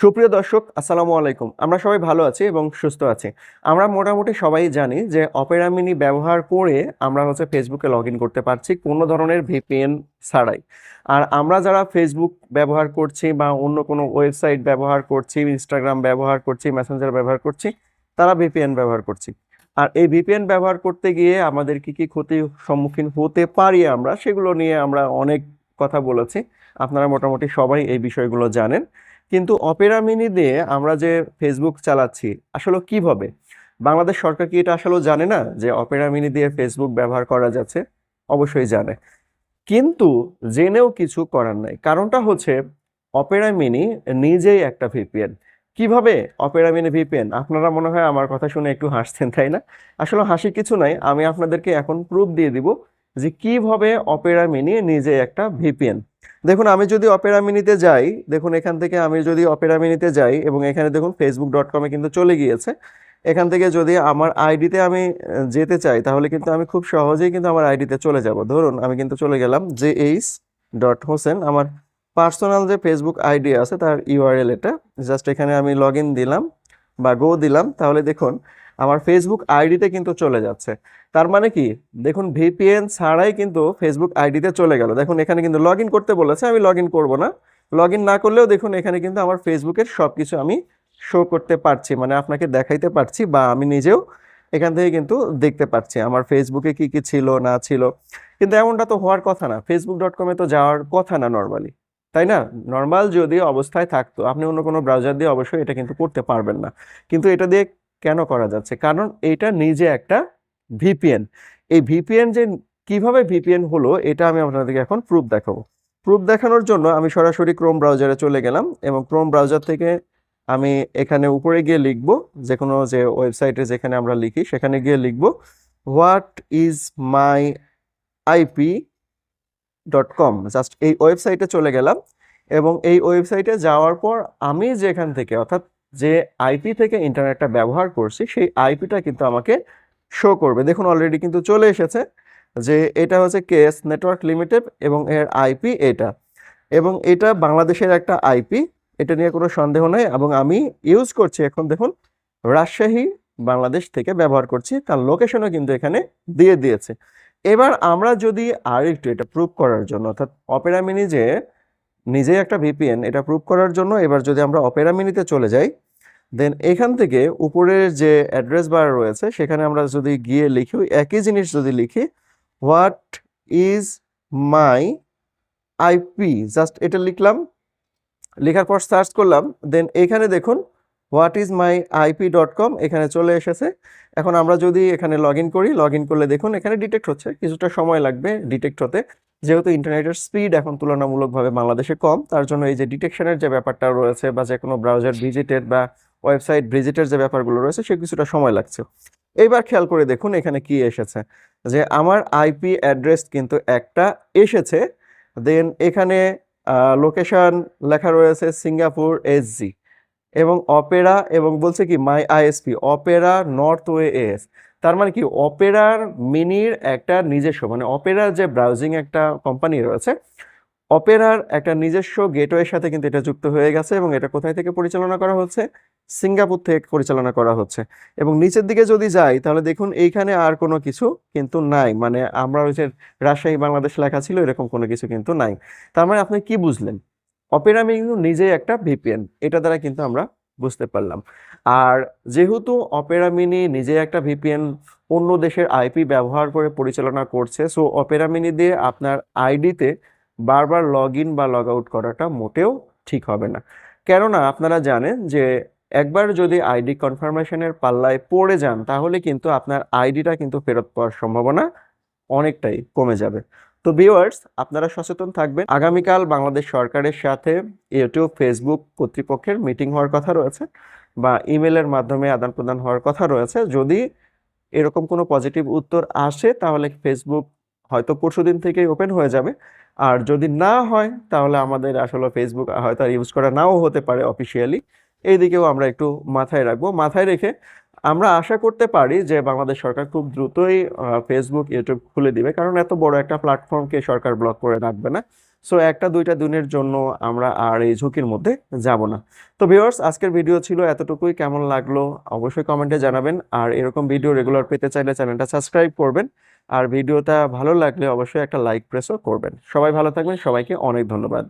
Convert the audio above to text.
সুপ্রিয় দর্শক, আসসালামু আলাইকুম। আমরা সবাই ভালো আছি এবং সুস্থ আছি। আমরা মোটামুটি সবাই জানি যে অপেরা মিনি ব্যবহার করে আমরা হচ্ছে ফেসবুকে লগ করতে পারছি কোনো ধরনের ভিপিএন ছাড়াই। আর আমরা যারা ফেসবুক ব্যবহার করছি বা অন্য কোনো ওয়েবসাইট ব্যবহার করছি ইনস্টাগ্রাম ব্যবহার করছি মেসেঞ্জার ব্যবহার করছি, তারা ভিপিএন ব্যবহার করছি। আর এই ভিপিএন ব্যবহার করতে গিয়ে আমাদের কি কি ক্ষতির সম্মুখীন হতে পারি আমরা, সেগুলো নিয়ে আমরা অনেক কথা বলেছি। আপনারা মোটামুটি সবাই এই বিষয়গুলো জানেন। কিন্তু অপেরা মিনি দিয়ে আমরা যে ফেসবুক চালাচ্ছি, আসলে কীভাবে? বাংলাদেশ সরকার কি এটা আসলে জানে না যে অপেরা মিনি দিয়ে ফেসবুক ব্যবহার করা যাচ্ছে? অবশ্যই জানে। কিন্তু জেনেও কিছু করার নাই। কারণটা হচ্ছে অপেরা মিনি নিজেই একটা ভিপিএন কীভাবে অপেরা মিনি ভিপিএন আপনারা মনে হয় আমার কথা শুনে একটু হাসছেন, তাই না? আসলে হাসি কিছু নাই। আমি আপনাদেরকে এখন প্রুফ দিয়ে দিব যে কীভাবে অপেরা মিনি নিজে একটা ভিপিএন। দেখুন, আমি যদি অপেরা মিনিতে যাই, দেখুন, এখান থেকে আমি যদি অপেরা মিনিতে যাই, এবং এখানে দেখুন ফেসবুক ডট কমে কিন্তু চলে গিয়েছে। এখান থেকে যদি আমার আইডিতে আমি যেতে চাই, তাহলে কিন্তু আমি খুব সহজেই কিন্তু আমার আইডিতে চলে যাব। ধরুন, আমি কিন্তু চলে গেলাম জে এইচ ডট হোসেন। আমার পার্সোনাল যে ফেসবুক আইডি আছে, তার ইউআরএল এটা জাস্ট এখানে আমি লগ দিলাম। বা গো দিলাম, তাহলে দেখুন আমার ফেসবুক আইডিতে কিন্তু চলে যাচ্ছে। তার মানে কি? দেখুন ভিপিএন ছাড়াই কিন্তু ফেসবুক আইডিতে চলে গেল। দেখুন এখানে কিন্তু লগ করতে বলেছে, আমি লগ করব না। লগ না করলেও দেখুন এখানে কিন্তু আমার ফেসবুকের সব কিছু আমি শো করতে পারছি মানে আপনাকে দেখাইতে পারছি বা আমি নিজেও এখান থেকে কিন্তু দেখতে পাচ্ছি আমার ফেসবুকে কি কি ছিল না ছিল। কিন্তু এমনটা তো হওয়ার কথা না। ফেসবুক ডট কমে তো যাওয়ার কথা না নর্মালি তাই না? নর্মাল যদি অবস্থায় থাকতো, আপনি অন্য কোনো ব্রাউজার দিয়ে অবশ্যই এটা কিন্তু করতে পারবেন না। কিন্তু এটা দিয়ে কেন করা যাচ্ছে? কারণ এটা নিজে একটা ভিপিএন এই ভিপিএন যে কীভাবে ভিপিএন হলো, এটা আমি আপনাদেরকে এখন প্রুফ দেখাবো। প্রুফ দেখানোর জন্য আমি সরাসরি ক্রোম ব্রাউজারে চলে গেলাম এবং ক্রোম ব্রাউজার থেকে আমি এখানে উপরে গিয়ে লিখব যে কোনো যে ওয়েবসাইটে যেখানে আমরা লিখি, সেখানে গিয়ে লিখব what is my IP dot com just এই ওয়েবসাইটে চলে গেলাম। এবং এই ওয়েবসাইটে যাওয়ার পর আমি যেখান থেকে, অর্থাৎ যে আইপি থেকে ইন্টারনেটটা ব্যবহার করছি, সেই আইপিটা কিন্তু আমাকে শো করবে। দেখুন অলরেডি কিন্তু চলে এসেছে যে এটা হচ্ছে কেএস নেটওয়ার্ক লিমিটেড এবং এর আইপি এটা। এবং এটা বাংলাদেশের একটা আইপি এটা নিয়ে কোনো সন্দেহ নেই। এবং আমি ইউজ করছি এখন, দেখুন, রাজশাহী, বাংলাদেশ থেকে ব্যবহার করছি। তার লোকেশনও কিন্তু এখানে দিয়ে দিয়েছে। এবার আমরা যদি আর একটু এটা প্রুভ করার জন্য, অর্থাৎ অপেরা মিনি যে নিজেই একটা ভিপিএন এটা প্রুভ করার জন্য এবার যদি আমরা অপেরা মিনিতে চলে যাই দেন এখান থেকে উপরের যে অ্যাড্রেস বার রয়েছে, সেখানে আমরা যদি গিয়ে লিখি একই জিনিস যদি লিখি what is my IP just এটা লিখলাম, লেখার পর সার্চ করলাম দেন এখানে দেখুন what is my IP dot com? এখানে চলে এসেছে। এখন আমরা যদি এখানে লগ করি লগ করলে দেখুন এখানে ডিটেক্ট হচ্ছে। কিছুটা সময় লাগবে ডিটেক্ট হতে। যেহেতু ইন্টারনেটের স্পিড এখন তুলনামূলকভাবে বাংলাদেশে কম, তার জন্য এই যে ডিটেকশনের যে ব্যাপারটা রয়েছে বা যে কোনো ব্রাউজার ভিজিটেড বা ওয়েবসাইট ভিজিটের যে ব্যাপারগুলো রয়েছে, সে কিছুটা সময় লাগছে। এইবার খেয়াল করে দেখুন এখানে কি এসেছে। যে আমার আইপি অ্যাড্রেস কিন্তু একটা এসেছে, দেন এখানে লোকেশন লেখা রয়েছে সিঙ্গাপুর এসজি এবং অপেরা এবং বলছে কি my ISP Opera Norway S তার মানে কি, অপেরার মিনির একটা নিজস্ব মানে অপেরার যে ব্রাউজিং একটা কোম্পানি রয়েছে, অপেরার একটা নিজস্ব গেটওয়ের সাথে কিন্তু এটা যুক্ত হয়ে গেছে এবং এটা কোথায় থেকে পরিচালনা করা হচ্ছে? সিঙ্গাপুর থেকে পরিচালনা করা হচ্ছে। এবং নিচের দিকে যদি যাই, তাহলে দেখুন এইখানে আর কোনো কিছু কিন্তু নাই। মানে আমরা ওই যে রাজশাহী, বাংলাদেশ লেখা ছিল, এরকম কোনো কিছু কিন্তু নাই। তার মানে আপনি কি বুঝলেন? অপেরা কিন্তু নিজেই একটা ভিপিএন। এটা দ্বারা কিন্তু আমরা বুঝতে পারলাম। আর যেহেতু অপেরা মিনি নিজে একটা ভিপিএন, অন্য দেশের আইপি ব্যবহার করে পরিচালনা করছে সো অপেরা মিনি দিয়ে আপনার আইডিতে বারবার লগ ইন বা লগ আউট করাটা মোটেও ঠিক হবে না। কেননা আপনারা জানেন যে একবার যদি আইডি কনফার্মেশনের পাল্লায় পড়ে যান, তাহলে কিন্তু আপনার আইডিটা কিন্তু ফেরত পাওয়ার সম্ভাবনা অনেকটাই কমে যাবে। তো ভিউয়ার্স, আপনারা সচেতন থাকবেন। আগামীকাল বাংলাদেশ সরকারের সাথে ইউটিউব, ফেসবুক কর্তৃপক্ষের মিটিং হওয়ার কথা রয়েছে বা ইমেলের মাধ্যমে আদান প্রদান হওয়ার কথা রয়েছে। যদি এরকম কোনো পজিটিভ উত্তর আসে, তাহলে ফেসবুক হয়তো পরশুদিন থেকেই ওপেন হয়ে যাবে। আর যদি না হয়, তাহলে আমাদের আসলে ফেসবুক হয়তো আর ইউজ করা নাও হতে পারে অফিসিয়ালি। এই দিকেও আমরা একটু মাথায় রাখব। মাথায় রেখে আমরা আশা করতে পারি যে বাংলাদেশ সরকার খুব দ্রুতই ফেসবুক ইউটিউব খুলে দিবে। কারণ এত বড় একটা প্ল্যাটফর্মকে সরকার ব্লক করে রাখবে না। সো একটা দুইটা দিনের জন্য আমরা আর এই ঝুঁকির মধ্যে যাব না। তো ভিউয়ার্স আজকের ভিডিও ছিল এতটুকুই। কেমন লাগল অবশ্যই কমেন্টে জানাবেন। আর এরকম ভিডিও রেগুলার পেতে চাইলে চ্যানেলটা সাবস্ক্রাইব করবেন। আর ভিডিওটা ভালো লাগলে অবশ্যই একটা লাইক প্রেসও করবেন। সবাই ভালো থাকবেন। সবাইকে অনেক ধন্যবাদ।